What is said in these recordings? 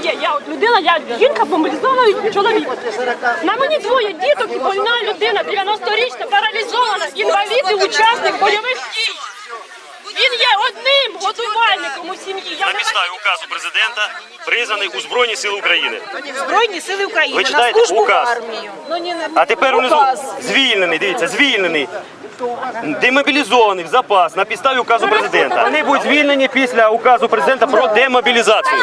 моє. Я от людина, я жінка мобілізований чоловік. На мені двоє діток і больна людина, 90-річна, паралізована, інвалід і учасник бойових дій. Він є одним годувальником у сім'ї. Я На не підставі указу президента призваний у Збройні Сили України. Збройні сили України Ви на читаєте службу указ? в армію. Ну, ні, не- А тепер унизу указ. звільнений, дивіться, звільнений Демобілізований в запас на підставі указу президента. Вони будуть звільнені після указу президента про демобілізацію.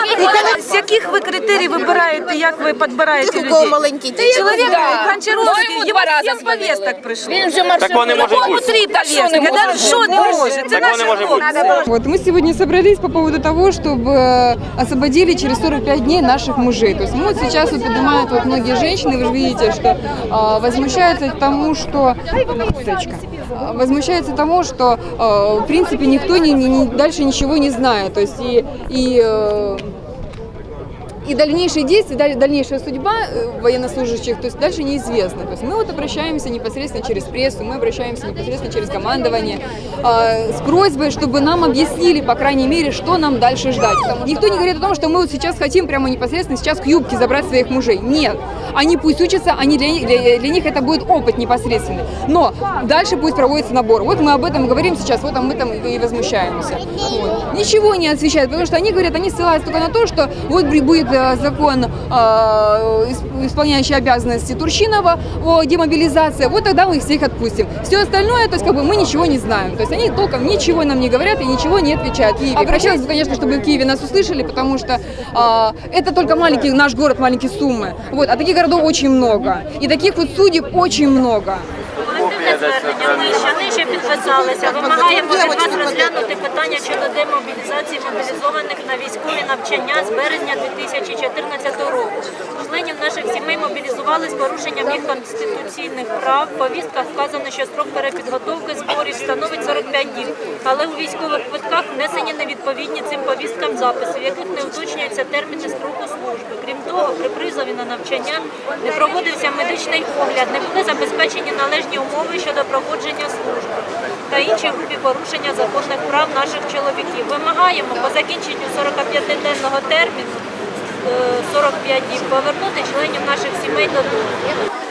З яких ви критерій вибираєте, як ви підбираєте У кого людей? маленькі діти? Чоловік Ну, Гончаровський, йому йому два рази сім повісток прийшло. Він вже маршрут. Такого не може Кому бути. три повістки? не Да, може Що не може? Це Такого не наші може бути. хлопці. Вот, мы сегодня собрались по поводу того, чтобы э, освободили через 45 дней наших мужей. То есть мы вот сейчас вот поднимают вот многие женщины, вы же видите, что а, возмущаются тому, что Сучка. А, возмущаются тому, что в принципе никто не- не- дальше ничего не знает. То есть и, и э, и дальнейшие действия, даль- дальнейшая судьба э, военнослужащих, то есть дальше неизвестно. То есть мы вот обращаемся непосредственно через прессу, мы обращаемся непосредственно через командование э, с просьбой, чтобы нам объяснили, по крайней мере, что нам дальше ждать. Никто не говорит о том, что мы вот сейчас хотим прямо непосредственно сейчас к юбке забрать своих мужей. Нет. Они пусть учатся, они для, них- для- для них это будет опыт непосредственный. Но дальше пусть проводится набор. Вот мы об этом говорим сейчас, вот мы там и возмущаемся. Вот. Ничего не отвечают, потому что они говорят, они ссылаются только на то, что вот будет э, закон, э, исп- исполняющий обязанности Турчинова о демобилизации, вот тогда мы их всех отпустим. Все остальное, то есть как бы мы ничего не знаем. То есть они толком ничего нам не говорят и ничего не отвечают. Киеве. Хотелось бы, конечно, чтобы в Киеве нас услышали, потому что э, это только маленький наш город, маленькие суммы. Вот, а таких городов очень много. И таких вот судеб очень много. Звернення підписалися. Вимагаємо від вас розглянути питання щодо демобілізації мобілізованих на військові навчання з березня 2014 року. Членів наших сімей мобілізували з порушенням їх конституційних прав. В повістках вказано, що строк перепідготовки зборів становить 45 днів, але у військових квитках внесені невідповідні цим повісткам записи, в яких не уточнюються терміни строку служби. Крім того, при призові на навчання не проводився медичний огляд, не були забезпечені належні умови щодо проходження служби та інші групі порушення законних прав наших чоловіків. Вимагаємо по закінченню 45-денного терміну е, 45 днів повернути членів наших сімей додому.